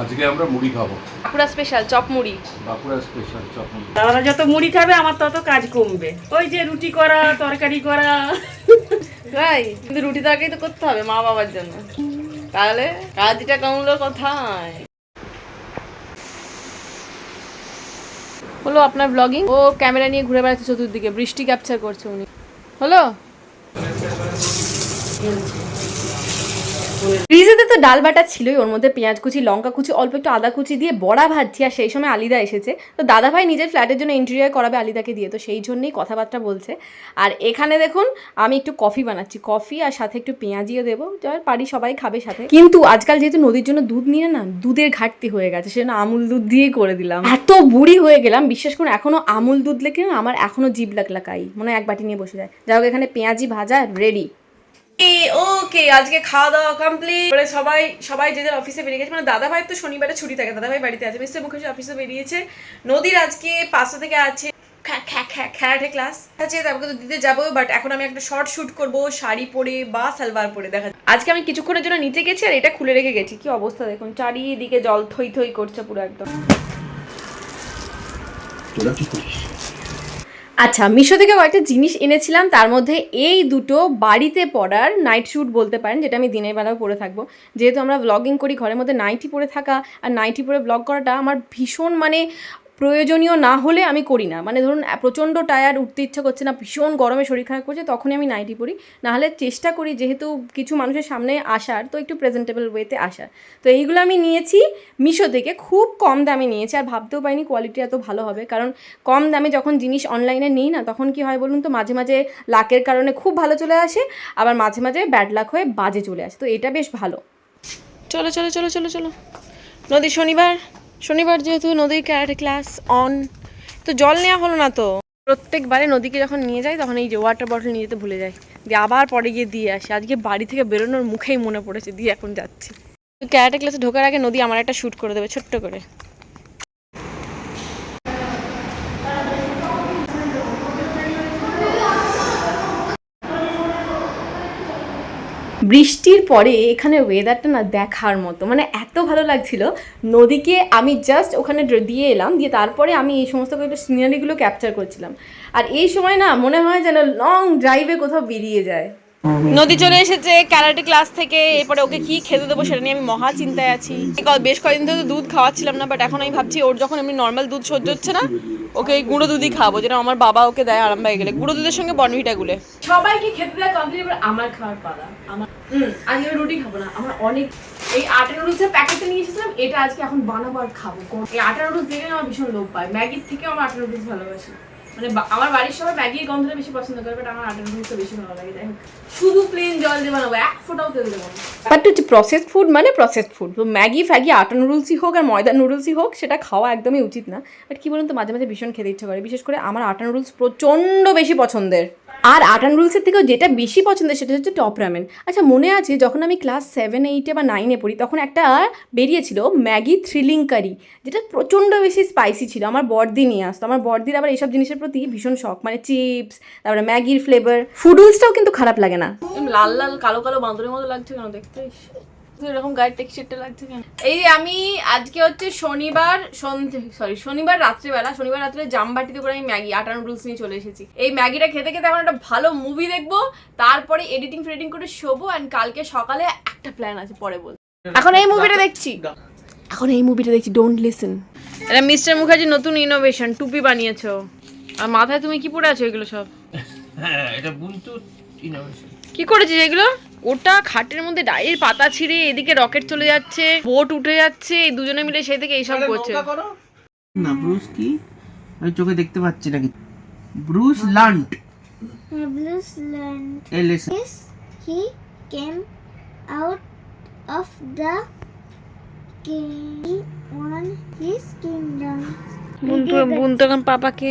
আজকে আমরা মুড়ি খাব। বাঁকুড়া স্পেশাল চপ মুড়ি। বাঁকুড়া স্পেশাল চপন দাদারা যত মুড়ি খাবে আমার তত কাজ কমবে। ওই যে রুটি করা তরকারি করা। তাই? কিন্তু রুটি তরকারি তো করতে হবে মা বাবার জন্য। তাহলে কাজটা কমলো কোথায়? হলো আপনার ব্লগিং ও ক্যামেরা নিয়ে ঘুরে বেড়াচ্ছে চতুর্দিকে বৃষ্টি ক্যাপচার করছে উনি। হলো? ফ্রিজেতে তো ডাল বাটা ছিলই, ওর মধ্যে পেঁয়াজ কুচি, লঙ্কা কুচি, অল্প একটু আদা কুচি দিয়ে বড়া ভাজছি, আর সেই সময় আলিদা এসেছে। তো দাদা ভাই নিজের ফ্ল্যাটের জন্য ইন্টেরিয়ার করাবে আলিদাকে দিয়ে, তো সেই জন্যই কথাবার্তা বলছে। আর এখানে দেখুন, আমি একটু কফি বানাচ্ছি, কফি আর সাথে একটু পেঁয়াজিও দেবো, যার পারি সবাই খাবে সাথে। কিন্তু আজকাল যেহেতু নদীর জন্য দুধ নিয়ে না, দুধের ঘাটতি হয়ে গেছে, সেজন্য আমুল দুধ দিয়েই করে দিলাম। এত বুড়ি হয়ে গেলাম, বিশ্বাস করুন, এখনও আমুল দুধ না, আমার এখনও জিভ লাকাই, মনে এক বাটি নিয়ে বসে যায়। যাই হোক, এখানে পেঁয়াজি ভাজা রেডি। ওকে আজকে খাওয়া দাওয়া কমপ্লিট মানে সবাই সবাই যে যার অফিসে বেরিয়ে গেছে মানে দাদা ভাই তো শনিবারে ছুটি থাকে দাদা ভাই বাড়িতে আছে, মিস্টার মুখার্জি অফিসে বেরিয়েছে। নদীর আজকে পাঁচটা থেকে আছে। ক্লাস তারপরে তো দিতে যাব বাট এখন আমি একটা শর্ট শাড়ি পরে বা সালবার পরে, দেখা আজকে আমি কিছুক্ষণের জন্য নিচে গেছি আর এটা খুলে রেখে গেছি। কি অবস্থা দেখুন, চারিদিকে জল থই থই করছে পুরো একদম। আচ্ছা মিশো থেকে কয়েকটা জিনিস এনেছিলাম, তার মধ্যে এই দুটো বাড়িতে পরার নাইট শ্যুট বলতে পারেন, যেটা আমি দিনের বেলাও পরে থাকব। যেহেতু আমরা ব্লগিং করি, ঘরের মধ্যে নাইটি পরে থাকা আর নাইটি পরে ব্লগ করাটা আমার ভীষণ মানে প্রয়োজনীয় না হলে আমি করি না। মানে ধরুন প্রচণ্ড টায়ার উঠতে ইচ্ছা করছে না, ভীষণ গরমে শরীর খারাপ করছে, তখনই আমি নাইটি পরি নাহলে চেষ্টা করি, যেহেতু কিছু মানুষের সামনে আসার, তো একটু প্রেজেন্টেবল ওয়েতে আসার। তো এইগুলো আমি নিয়েছি মিশো থেকে, খুব কম দামে নিয়েছি, আর ভাবতেও পারিনি কোয়ালিটি এত ভালো হবে। কারণ কম দামে যখন জিনিস অনলাইনে নিই না, তখন কি হয় বলুন তো, মাঝে মাঝে লাকের কারণে খুব ভালো চলে আসে, আবার মাঝে মাঝে ব্যাড লাক হয়ে বাজে চলে আসে। তো এটা বেশ ভালো। চলো চলো চলো চলো চলো। নদী শনিবার। শনিবার যেহেতু নদীর ক্যারাটে ক্লাস অন তো জল নেওয়া হলো না তো? প্রত্যেকবারে নদীকে যখন নিয়ে যাই তখন এই যে ওয়াটার বটল নিয়ে যেতে ভুলে যাই। দিয়ে আবার পরে গিয়ে দিয়ে আসি। আজকে বাড়ি থেকে বেরোনোর মুখেই মনে পড়েছে দিয়ে এখন যাচ্ছি। ক্যারাটে ক্লাসে ঢোকার আগে নদী আমার একটা শ্যুট করে দেবে ছোট্ট করে। বৃষ্টির পরে এখানে ওয়েদারটা না দেখার মতো। মানে এত ভালো লাগছিল। নদীকে আমি জাস্ট ওখানে দিয়ে এলাম। দিয়ে তারপরে আমি এই সমস্ত কয়েকটা সিনারিগুলো ক্যাপচার করছিলাম। আর এই সময় না মনে হয় যেন লং ড্রাইভে কোথাও বেরিয়ে যায়। নদী চলে এসেছে ক্যারাটে ক্লাস থেকে। এরপরে ওকে কি খেতে দেবো সেটা নিয়ে আমি মহা চিন্তায় আছি। বেশ কয়েকদিন ধরে তো দুধ খাওয়াচ্ছিলাম না বাট এখন আমি ভাবছি ওর যখন এমনি নর্মাল দুধ সহ্য হচ্ছে না ওকে এই গুঁড়ো দুধই খাব যেটা আমার বাবা ওকে দেয় আরাম গেলে। গুঁড়ো দুধের সঙ্গে বনভিটা গুলে। সবাইকে খেতে দেওয়া কমপ্লিট আমার খাওয়ার পালা। আমার আজকে রুটি খাব না। আমার অনেক এই আটা নুডলসের প্যাকেটটা নিয়ে এসেছিলাম, এটা আজকে এখন বানাবো আর খাব। এই আটা নুডলস দেখে আমার ভীষণ লোভ পায়। ম্যাগির থেকে আমার আটা নুডলস ভালোবাসি। মানে আমার বাড়ির সবাই ম্যাগির গন্ধটা বেশি পছন্দ করে বাট আমার আটা নুডলসটা বেশি ভালো লাগে। যাই শুধু প্লেন জল দিয়ে বানাবো, এক ফোঁটাও তেল দেবো বাট হচ্ছে প্রসেসড ফুড মানে প্রসেসড ফুড তো ম্যাগি, ফ্যাগি, আটা নুডলসই হোক আর ময়দা নুডলসই হোক, সেটা খাওয়া একদমই উচিত না। বাট কি বলুন তো, মাঝে মাঝে ভীষণ খেতে ইচ্ছা করে। বিশেষ করে আমার আটা নুডলস প্রচণ্ড বেশি পছন্দের। আর আটা নুডলসের থেকেও যেটা বেশি পছন্দের সেটা হচ্ছে টপ রামেন আচ্ছা মনে আছে যখন আমি ক্লাস সেভেন এইটে বা নাইনে পড়ি, তখন একটা বেরিয়েছিল ম্যাগি থ্রিলিং কারি যেটা প্রচণ্ড বেশি স্পাইসি ছিল। আমার বর্দি নিয়ে আসতো। আমার বর্দির আবার এইসব জিনিসের প্রতি ভীষণ শখ মানে চিপস তারপরে ম্যাগির ফ্লেভার ফুডুলসটাও কিন্তু খারাপ লাগে না। লাল লাল কালো কালো বাঁদরের মতো লাগছে কেন দেখতে? এরকম গায়ের টেক্সচারটা লাগছে কেন? এই আমি আজকে হচ্ছে শনিবার সন্ধে সরি শনিবার রাত্রিবেলা শনিবার রাত্রে জামবাটিতে করে আমি ম্যাগি আটা নুডলস নিয়ে চলে এসেছি। এই ম্যাগিটা খেতে খেতে এখন একটা ভালো মুভি দেখব তারপরে এডিটিং ফেডিটিং করে শোবো অ্যান্ড কালকে সকালে একটা প্ল্যান আছে পরে বল। এখন এই মুভিটা দেখছি। এখন এই মুভিটা দেখছি ডোন্ট লিসেন এটা মিস্টার মুখার্জি নতুন ইনোভেশন টুপি বানিয়েছো। আর মাথায় তুমি কি পরে আছো এগুলো সব? হ্যাঁ এটা বুনতু ইনোভেশন কি করেছিস এগুলো? ওটা খাটের মধ্যে ডায়ের পাতা ছিঁড়ে এদিকে রকেট চলে যাচ্ছে বোট উঠে যাচ্ছে এই দুজনে মিলে সেই থেকে এইসব করছে। না ব্রুস কি? আমি চোখে দেখতে পাচ্ছি নাকি ব্রুস লান্ট Nablus learned L S this. He came out of the cave on his kingdom. বুনতু বুনতু পাপাকে।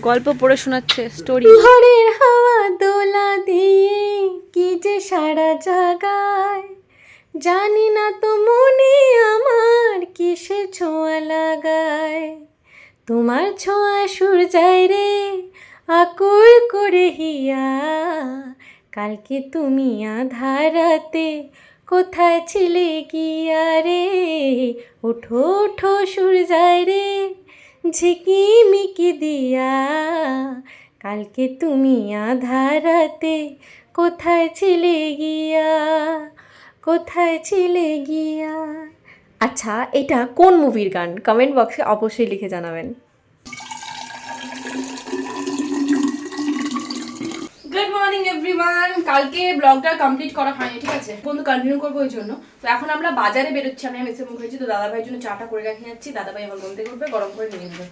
গল্প পড়ে শোনাচ্ছে স্টোরি ঘরের হাওয়া দোলা দিয়ে কি যে সারা জাগায়। জানি না তো মনে আমার কিসে ছোঁয়া লাগায়। তোমার ছোঁয়া সুর যায় রে, আকুল করে হিয়া। কালকে তুমি আধারাতে কোথায় ছিলে গিয়া রে? ওঠো ওঠো সূর্যায় রে। ঝিকিমিকি দিয়া, কালকে তুমি আধারাতে কোথায় ছিলে গিয়া, কোথায় ছিলে গিয়া? আচ্ছা এটা কোন মুভির গান? কমেন্ট বক্সে অবশ্যই লিখে জানাবেন। গুড মর্নিং এভরিওয়ান কালকে ব্লগটা কমপ্লিট করা হয়নি, ঠিক আছে? বন্ধু কন্টিনিউ করব ওই জন্য। তো এখন আমরা বাজারে বেরোচ্ছি। আমি মেসে মুখ হয়েছি তো দাদা জন্য চাটা করে রেখে যাচ্ছি। দাদা ভাই আমার থেকে উঠবে গরম করে নিয়ে নেবে।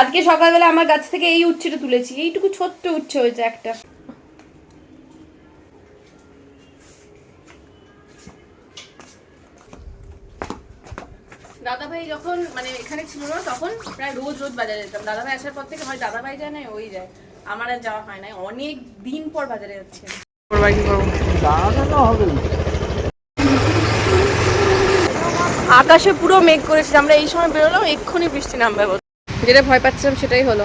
আজকে সকালবেলা আমার গাছ থেকে এই উচ্ছেটা তুলেছি। এইটুকু ছোট্ট উচ্ছে হয়েছে একটা। দাদা ভাই যখন মানে এখানে ছিল না, তখন প্রায় রোজ রোজ বাজারে যেতাম। দাদা ভাই আসার পর থেকে হয় দাদা ভাই যায় না, ওই যায়। আমার আর যাওয়া হয় না অনেক দিন পর বাজারে যাচ্ছে। আকাশে পুরো মেঘ করেছে। আমরা এই সময় বেরোলাম, এক্ষুনি বৃষ্টি নামবে। যেটা ভয় পাচ্ছিলাম সেটাই হলো।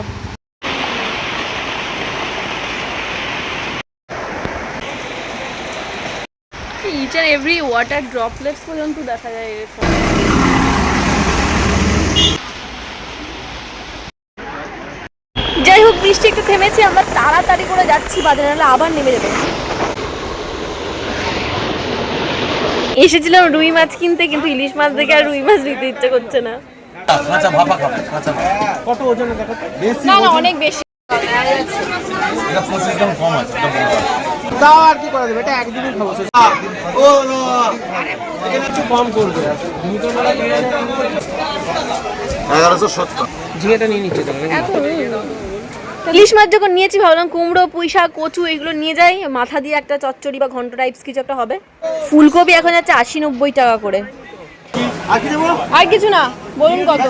ইচ এভরি ওয়াটার ড্রপলেটস পর্যন্ত দেখা যায় এরকম যাই হোক বৃষ্টি একটু থেমেছে আমরা তাড়াতাড়ি করে যাচ্ছি বাজারে নাহলে আবার নেমে যাবে। এসেছিলাম রুই মাছ কিনতে কিন্তু ইলিশ মাছ দেখে আর রুই মাছ নিতে ইচ্ছে করছে না। কাঁচা ভাপা খাবে কাঁচা কত ওজনে না না অনেক বেশি। এটা পঁচিশ গ্রাম কম আছে এটা বড়। আছে। তাও আর কি করা যাবে? এটা একদিনই খাব শেষ। এখানে একটু কম করবে। দুটো বেলা দিয়ে এগারোশো সত্তর। ঝিঙেটা নিয়ে নিচ্ছে তাহলে ইলিশ মাছ যখন নিয়েছি ভাবলাম কুমড়ো পুঁই শাক কচু এগুলো নিয়ে যাই। মাথা দিয়ে একটা চচ্চড়ি বা ঘন্ট টাইপস কিছু একটা হবে। ফুলকপি এখন যাচ্ছে আশি নব্বই টাকা করে। আর আর কিছু না বলুন কত?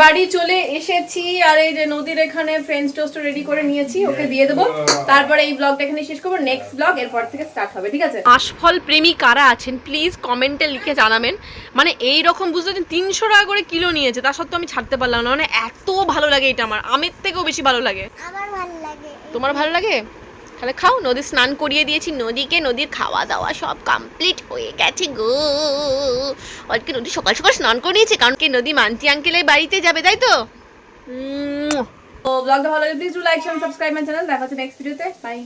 বাড়ি চলে এসেছি আর এই যে নদীর এখানে ফ্রেঞ্চ টোস্ট রেডি করে নিয়েছি ওকে দিয়ে দেবো। তারপরে এই ব্লগটা এখানে শেষ করব। নেক্সট ব্লগ এরপর থেকে স্টার্ট হবে ঠিক আছে? আশফল প্রেমী কারা আছেন? প্লিজ কমেন্টে লিখে জানাবেন। মানে এই রকম বুঝতে পারছেন তিনশো টাকা করে কিলো নিয়েছে তা সত্ত্বেও আমি ছাড়তে পারলাম না। মানে এত ভালো লাগে এটা আমার আমের থেকেও বেশি ভালো লাগে। আমার ভালো লাগে। তোমার ভালো লাগে? তাহলে খাও নদী স্নান করিয়ে দিয়েছি, নদীকে, নদীর খাওয়া দাওয়া সব কমপ্লিট হয়ে গেছে গো। আজকে নদী সকাল সকাল স্নান করিয়েছে কারণ কি নদী মান্তি আঙ্কেলের বাড়িতে যাবে, তাই তো? ও ব্লগটা ভালো লাগে please do like share subscribe my channel দেখা হচ্ছে নেক্সট ভিডিওতে বাই